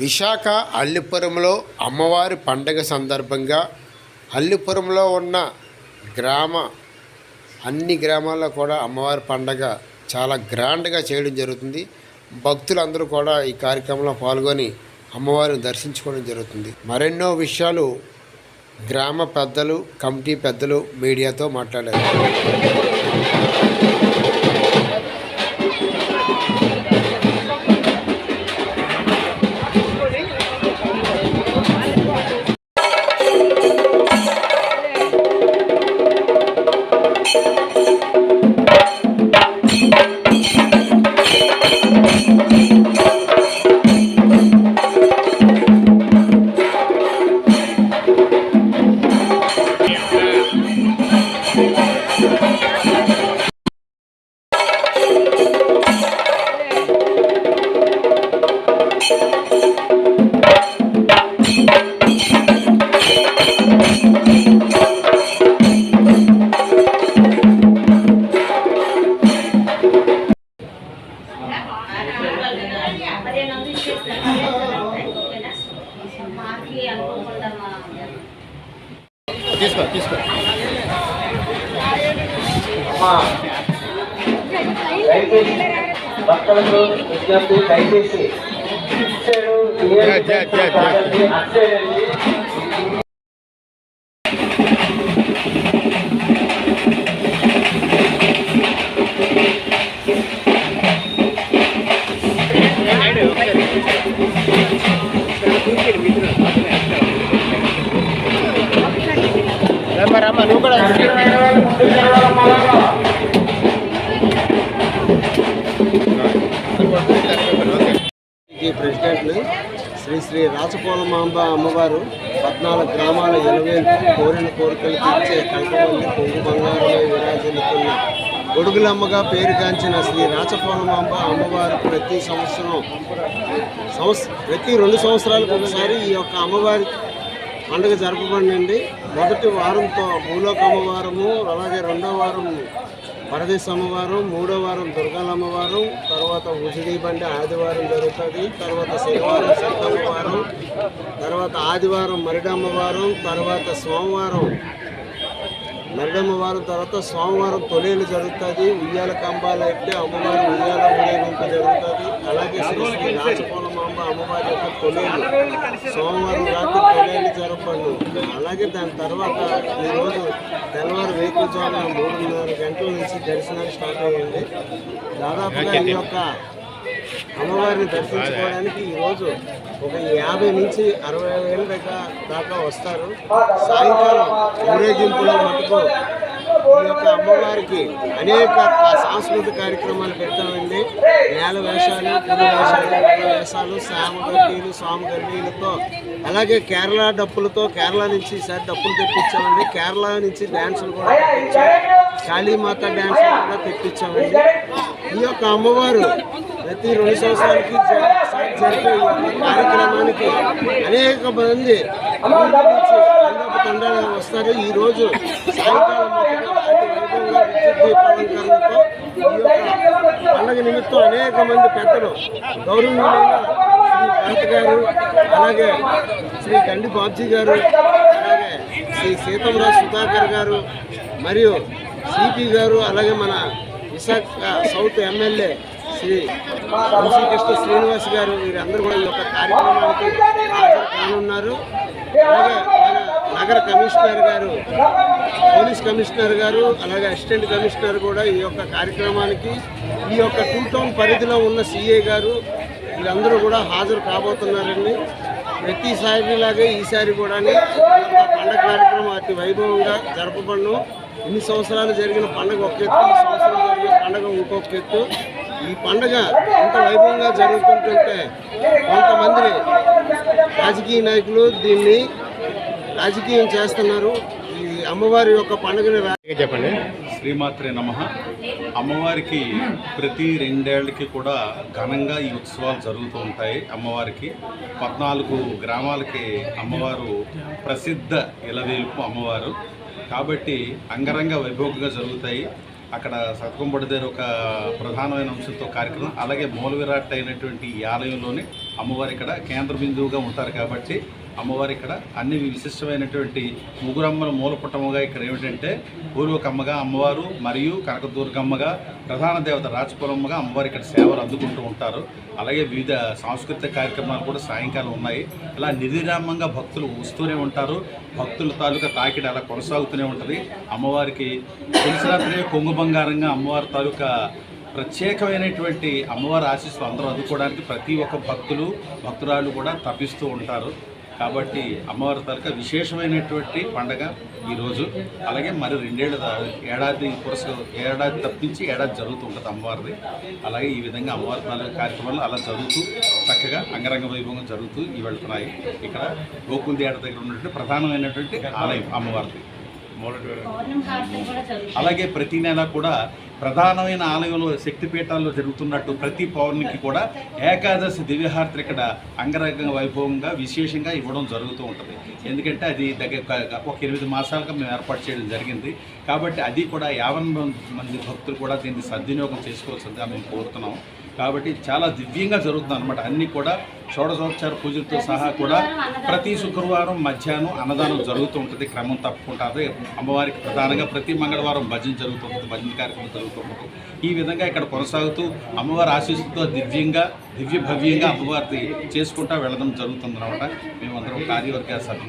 విశాఖ అల్లిపురంలో అమ్మవారి పండగ సందర్భంగా అల్లిపురంలో ఉన్న గ్రామ అన్ని గ్రామాల్లో కూడా అమ్మవారి పండగ చాలా గ్రాండ్గా చేయడం జరుగుతుంది. భక్తులందరూ కూడా ఈ కార్యక్రమంలో పాల్గొని అమ్మవారిని దర్శించుకోవడం జరుగుతుంది. మరెన్నో విషయాలు గ్రామ పెద్దలు కమిటీ పెద్దలు మీడియాతో మాట్లాడారు. తీసుకో తీసుకో. భక్తులకు విజ్ఞప్తి దయచేసి ఇటు రమ్మ రమ్మ నువ్వు కూడా ప్రెసిడెంట్లు శ్రీ శ్రీ రాచపోలమాంబ అమ్మవారు పద్నాలుగు గ్రామాల ఎనభై కోరిన కోరికలు తీర్చే కల్పవల్లి పొంగు బంగారమై విరాజిల్లుతున్న గొడుగులమ్మగా పేరుగాంచిన శ్రీ రాచపోలమాంబ అమ్మవారు ప్రతి సంవత్సరం సంవత్స ప్రతి రెండు సంవత్సరాలకు ఒకసారి ఈ యొక్క అమ్మవారి పండుగ జరపబడింది మొదటి వారంతో భూలోక అమ్మవారము అలాగే రెండో వారం పరదేశ అమ్మవారం మూడో వారం దుర్గాల అమ్మవారం తర్వాత ఉసిడి బండి ఆదివారం జరుగుతుంది తర్వాత శనివారం అమ్మవారం తర్వాత ఆదివారం మరిడమ్మవారం తర్వాత సోమవారం మరిడమ్మవారం తర్వాత సోమవారం తొలేలు జరుగుతుంది ఉయ్యాల కంబాలు అయితే అమ్మవారి ఉయ్యాల ఊరేగింపు జరుగుతుంది. అలాగే శ్రీ శ్రీ రాచపోలమాంబ అమ్మవారి యొక్క తొలేలు సోమవారం రాత్రి తొలేలు జరపండు అలాగే దాని తర్వాత ఈరోజు తెల్లవారు వేకుజామున మూడున్నర గంటల నుంచి దర్శనాలు స్టార్ట్ అయ్యింది దాదాపుగా ఈ యొక్క అమ్మవారిని దర్శించుకోవడానికి ఈరోజు ఒక యాభై నుంచి అరవై వేల దగ్గర దాకా వస్తారు. సాయంకాలం ఊరేగింపులో మటుకు ఈ యొక్క అమ్మవారికి అనేక సాంస్కృతిక కార్యక్రమాలు పెడతామండి. నేల వేషాలు పులి వేషాలు వేషాలు సామగడ్డీలు స్వామిగడ్డీలతో అలాగే కేరళ డప్పులతో కేరళ నుంచి ఈసారి డప్పులు తెప్పించామండి. కేరళ నుంచి డ్యాన్సులు కూడా తెప్పించాం. కాళీమాత డ్యాన్సులు కూడా తెప్పించామండి. ఈ యొక్క అమ్మవారు ప్రతి రెండు సంవత్సరాలకి జరిపే ఈ కార్యక్రమానికి అనేక మంది ఊళ్ళ తండాలు వస్తారు. ఈ రోజు సాయంకాలం మటుకు దీపాలంకరణతో పండగ నిమిత్తం అనేక మంది పెద్దలు గౌరవనీయులైన శ్రీ భరత్ గారు అలాగే శ్రీ గండి బాబ్జీ గారు అలాగే శ్రీ సీతంరాజు సుధాకర్ గారు మరియు సిపి గారు అలాగే మన విశాఖ సౌత్ ఎమ్మెల్యే శ్రీ వంశీకృష్ణ శ్రీనివాస్ గారు వీరందరూ కూడా ఈ యొక్క కార్యక్రమానికి హాజరు కానున్నారు. అలాగే నగర కమిషనర్ గారు పోలీస్ కమిషనర్ గారు అలాగే అసిస్టెంట్ కమిషనర్ కూడా ఈ యొక్క కార్యక్రమానికి ఈ యొక్క టూ టౌన్ పరిధిలో ఉన్న సీఏ గారు వీళ్ళందరూ కూడా హాజరు కాబోతున్నారండి. ప్రతిసారిలాగే ఈసారి కూడా పండగ కార్యక్రమం అతి వైభవంగా జరపబడను. ఇన్ని సంవత్సరాలు జరిగిన పండగ ఒక ఎత్తు ఈ సంవత్సరం జరిగిన పండగ ఇంకొక ఎత్తు. ఈ పండగ ఇంత వైభవంగా జరుగుతుంటుంటే కొంతమంది రాజకీయ నాయకులు దీన్ని రాజకీయం చేస్తున్నారు. ఈ అమ్మవారి యొక్క పండుగని చెప్పండి? శ్రీమాత్రే నమ. అమ్మవారికి ప్రతి రెండేళ్ళకి కూడా ఘనంగా ఈ ఉత్సవాలు జరుగుతూ ఉంటాయి అమ్మవారికి. పద్నాలుగు గ్రామాలకి అమ్మవారు ప్రసిద్ధ ఇలవేల్పు అమ్మవారు. కాబట్టి అంగరంగ వైభవంగా జరుగుతాయి. అక్కడ సతకంబడి దగ్గర ఒక ప్రధానమైన అంశంతో కార్యక్రమం. అలాగే మూల విరాట్ అయినటువంటి ఈ ఆలయంలోనే అమ్మవారు ఇక్కడ కేంద్ర బిందువుగా ఉంటారు కాబట్టి అమ్మవారు ఇక్కడ అన్ని విశిష్టమైనటువంటి ముగ్గురమ్మల మూలపుటముగా ఇక్కడ ఏమిటంటే పూర్వకమ్మగా అమ్మవారు మరియు కనకదుర్గమ్మగా ప్రధాన దేవత రాజపురమ్మగా అమ్మవారు ఇక్కడ సేవలు అందుకుంటూ ఉంటారు. అలాగే వివిధ సాంస్కృతిక కార్యక్రమాలు కూడా సాయంకాలం ఉన్నాయి. ఇలా నిర్విరామంగా భక్తులు వస్తూనే ఉంటారు. భక్తుల తాలూకా తాకిడి అలా కొనసాగుతూనే ఉంటుంది. అమ్మవారికి తులసిరాత్రి కొంగు బంగారంగా అమ్మవారి తాలూకా ప్రత్యేకమైనటువంటి అమ్మవారి ఆశీస్సులు అందరూ అందుకోవడానికి ప్రతి ఒక్క భక్తులు భక్తురాలు కూడా తప్పిస్తూ ఉంటారు. కాబట్టి అమ్మవారి తాలూకా విశేషమైనటువంటి పండగ ఈరోజు అలాగే మరి రెండేళ్ళ ఏడాది పురస్క ఏడాది తప్పించి ఏడాది జరుగుతూ ఉంటుంది అమ్మవారిది. అలాగే ఈ విధంగా అమ్మవారి తాలూకా కార్యక్రమాలు అలా జరుగుతూ చక్కగా అంగరంగ వైభవంగా జరుగుతూ ఇవి వెళ్తున్నాయి. ఇక్కడ గోకుల్ దగ్గర ఉన్నటువంటి ప్రధానమైనటువంటి ఆలయం అమ్మవారిది. అలాగే ప్రతి నెల కూడా ప్రధానమైన ఆలయంలో శక్తిపీఠాల్లో జరుగుతున్నట్టు ప్రతి పౌర్ణికి కూడా ఏకాదశి దివ్యహారతి ఇక్కడ అంగరంగ వైభవంగా విశేషంగా ఇవ్వడం జరుగుతూ ఉంటుంది. ఎందుకంటే అది దగ్గర ఒక- ఒక ఎనిమిది మాసాలుగా మేము ఏర్పాటు చేయడం జరిగింది. కాబట్టి అది కూడా యాభై మంది భక్తులు కూడా దీన్ని సద్వినియోగం చేసుకోవాల్సిందిగా మేము కోరుతున్నాం కాబట్టి చాలా దివ్యంగా జరుగుతుంది అనమాట అన్నీ కూడా షోడశోపచార పూజలతో సహా కూడా ప్రతి శుక్రవారం మధ్యాహ్నం అన్నదానం జరుగుతూ ఉంటుంది క్రమం తప్పకుండా అదే అమ్మవారికి ప్రధానంగా ప్రతి మంగళవారం భజన జరుగుతుంటుంది భజన కార్యక్రమం జరుగుతూ ఉంటుంది. ఈ విధంగా ఇక్కడ కొనసాగుతూ అమ్మవారి ఆశీస్సుతో దివ్యంగా దివ్య భవ్యంగా అమ్మవారిని చేసుకుంటా వెళ్ళడం జరుగుతుంది అనమాట మేమందరం కార్యవర్గ సభ్యులు.